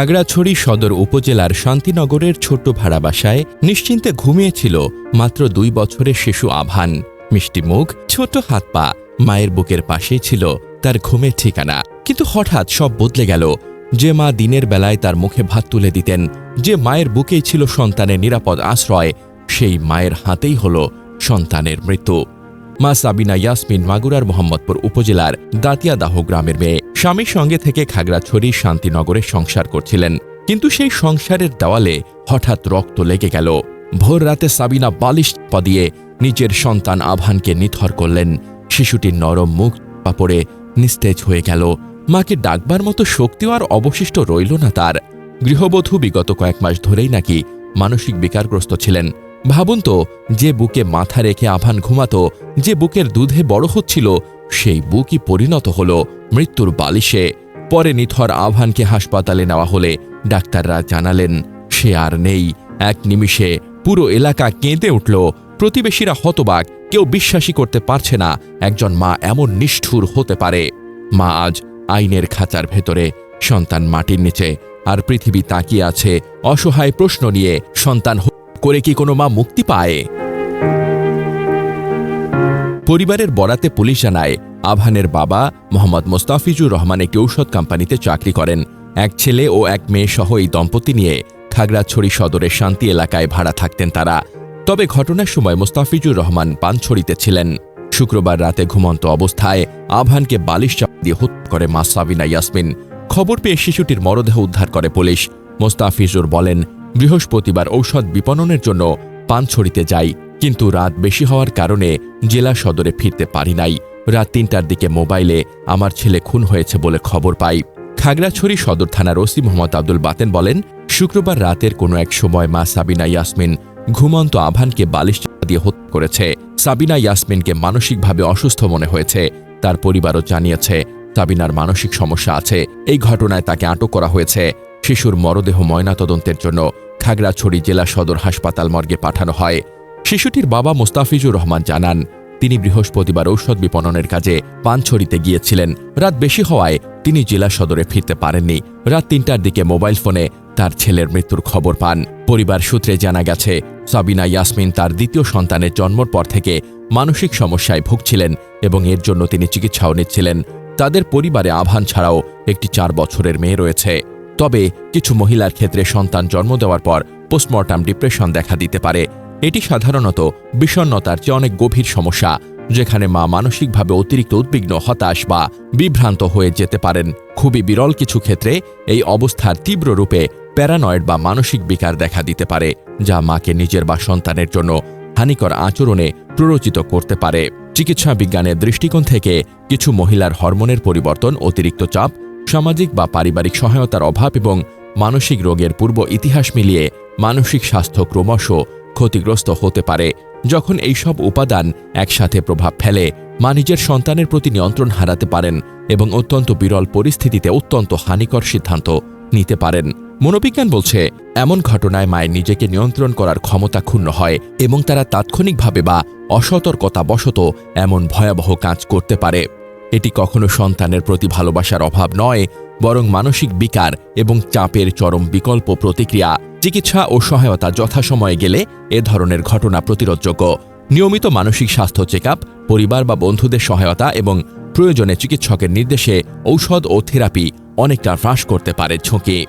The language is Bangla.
খাগড়াছড়ি সদর উপজেলার শান্তিনগরের ছোট্ট ভাড়া বাসায় নিশ্চিন্তে ঘুমিয়েছিল মাত্র দুই বছরের শিশু আভান। মিষ্টি মুখ ছোট হাত পা, মায়ের বুকের পাশেই ছিল তার ঘুমের ঠিকানা। কিন্তু হঠাৎ সব বদলে গেল। যে মা দিনের বেলায় তার মুখে ভাত তুলে দিতেন, যে মায়ের বুকেই ছিল সন্তানের নিরাপদ আশ্রয়, সেই মায়ের হাতেই হল সন্তানের মৃত্যু। মা সাবিনা ইয়াসমিন মাগুরার মোহাম্মদপুর উপজেলার দাতিয়াদাহ গ্রামের মেয়ে। স্বামীর সঙ্গে থেকে খাগড়াছড়ি শান্তিনগরে সংসার করছিলেন। কিন্তু সেই সংসারের দেওয়ালে হঠাৎ রক্ত লেগে গেল। ভোর রাতে সাবিনা বালিশ পা দিয়ে নিজের সন্তান আভানকে নিথর করলেন। শিশুটির নরম মুখ পাপড়ে নিস্তেজ হয়ে গেল। মাকে ডাকবার মতো শক্তিও আর অবশিষ্ট রইল না তার। গৃহবধূ বিগত কয়েক মাস ধরেই নাকি মানসিক বিকারগ্রস্ত ছিলেন। ভাবুন তো, যে বুকে মাথা রেখে আভান ঘুমাত, যে বুকের দুধে বড় হচ্ছিল সেই বুকই পরিণত হল মৃত্যুর বালিশে। পরে নিথর আভানকে হাসপাতালে নেওয়া হলে ডাক্তাররা জানালেন, সে আর নেই। এক নিমিষে পুরো এলাকা কেঁদে উঠল। প্রতিবেশীরা হতবাক, কেউ বিশ্বাসই করতে পারছে না একজন মা এমন নিষ্ঠুর হতে পারে। মা আজ আইনের খাঁচার ভেতরে, সন্তান মাটির নিচে, আর পৃথিবী তাকিয়ে আছে অসহায় প্রশ্ন নিয়ে, সন্তান করে কি কোনো মা মুক্তি পায়? পরিবারের বরাতে পুলিশ জানায়, আভানের বাবা মোহাম্মদ মোস্তাফিজুর রহমান একটি ঔষধ কোম্পানিতে চাকরি করেন। এক ছেলে ও এক মেয়ে সহ এই দম্পতি নিয়ে খাগড়াছড়ি সদরের শান্তি এলাকায় ভাড়া থাকতেন তারা। তবে ঘটনার সময় মোস্তাফিজুর রহমান পানছড়িতে ছিলেন। শুক্রবার রাতে ঘুমন্ত অবস্থায় আভানকে বালিশ চাপ দিয়ে হত্যা করে মা সাবিনা ইয়াসমিন। খবর পেয়ে শিশুটির মরদেহ উদ্ধার করে পুলিশ। মোস্তাফিজুর বলেন, বৃহস্পতিবার ঔষধ বিপণনের জন্য পানছড়িতে যাই। কিন্তু রাত বেশি হওয়ার কারণে জেলা সদরে ফিরতে পারি নাই। রাত তিনটার দিকে মোবাইলে আমার ছেলে খুন হয়েছে বলে খবর পাই। খাগড়াছড়ি সদর থানার ওসি মোহাম্মদ আব্দুল বাতেন বলেন, শুক্রবার রাতের কোনো এক সময় মা সাবিনা ইয়াসমিন ঘুমন্ত আভানকে বালিশ দিয়ে হত্যা করেছে। সাবিনা ইয়াসমিনকে মানসিকভাবে অসুস্থ মনে হয়েছে। তার পরিবারও জানিয়েছে, সাবিনার মানসিক সমস্যা আছে। এই ঘটনায় তাকে আটক করা হয়েছে। শিশুর মরদেহ ময়নাতদন্তের জন্য খাগড়াছড়ি জেলা সদর হাসপাতাল মর্গে পাঠানো হয়। শিশুটির বাবা মোস্তাফিজুর রহমান জানান, তিনি বৃহস্পতিবার ঔষধ বিপণনের কাজে পানছড়িতে গিয়েছিলেন। রাত বেশি হওয়ায় তিনি জেলা সদরে ফিরতে পারেননি। রাত তিনটার দিকে মোবাইল ফোনে তার ছেলের মৃত্যুর খবর পান। পরিবার সূত্রে জানা গেছে, সাবিনা ইয়াসমিন তার দ্বিতীয় সন্তানের জন্মর পর থেকে মানসিক সমস্যায় ভুগছিলেন এবং এর জন্য তিনি চিকিৎসাও নিচ্ছিলেন। তাদের পরিবারে আভান ছাড়াও একটি চার বছরের মেয়ে রয়েছে। তবে কিছু মহিলার ক্ষেত্রে সন্তান জন্ম দেওয়ার পর পোস্টমর্টাম ডিপ্রেশন দেখা দিতে পারে। এটি সাধারণত বিষণ্নতার চেয়ে অনেক গভীর সমস্যা, যেখানে মা মানসিকভাবে অতিরিক্ত উদ্বিগ্ন, হতাশ বা বিভ্রান্ত হয়ে যেতে পারেন। খুবই বিরল কিছু ক্ষেত্রে এই অবস্থার তীব্র রূপে প্যারানয়েড বা মানসিক বিকার দেখা দিতে পারে, যা মাকে নিজের বা সন্তানের জন্য হানিকর আচরণে প্ররোচিত করতে পারে। চিকিৎসা বিজ্ঞানের দৃষ্টিকোণ থেকে কিছু মহিলার হরমোনের পরিবর্তন, অতিরিক্ত চাপ, সামাজিক বা পারিবারিক সহায়তার অভাব এবং মানসিক রোগের পূর্ব ইতিহাস মিলিয়ে মানসিক স্বাস্থ্য ক্রমশ ক্ষতিগ্রস্ত হতে পারে। যখন এইসব উপাদান একসাথে প্রভাব ফেলে, মা নিজের সন্তানের প্রতি নিয়ন্ত্রণ হারাতে পারেন এবং অত্যন্ত বিরল পরিস্থিতিতে অত্যন্ত হানিকর সিদ্ধান্ত নিতে পারেন। মনোবিজ্ঞান বলছে, এমন ঘটনায় মায়ের নিজেকে নিয়ন্ত্রণ করার ক্ষমতা ক্ষুণ্ণ হয় এবং তারা তাৎক্ষণিকভাবে বা অসতর্কতাবশত এমন ভয়াবহ কাজ করতে পারে। এটি কখনো সন্তানের প্রতি ভালোবাসার অভাব নয়, বরং মানসিক বিকার এবং চাপের চরম বিকল্প প্রতিক্রিয়া। চিকিৎসা ও সহায়তা যথাসময়ে গেলে এ ধরনের ঘটনা প্রতিরোধযোগ্য। নিয়মিত মানসিক স্বাস্থ্য চেক পরিবার বা বন্ধুদের সহায়তা এবং প্রয়োজনে চিকিৎসকের নির্দেশে ঔষধ ও থেরাপি অনেকটা হ্রাস করতে পারে ঝুঁকি।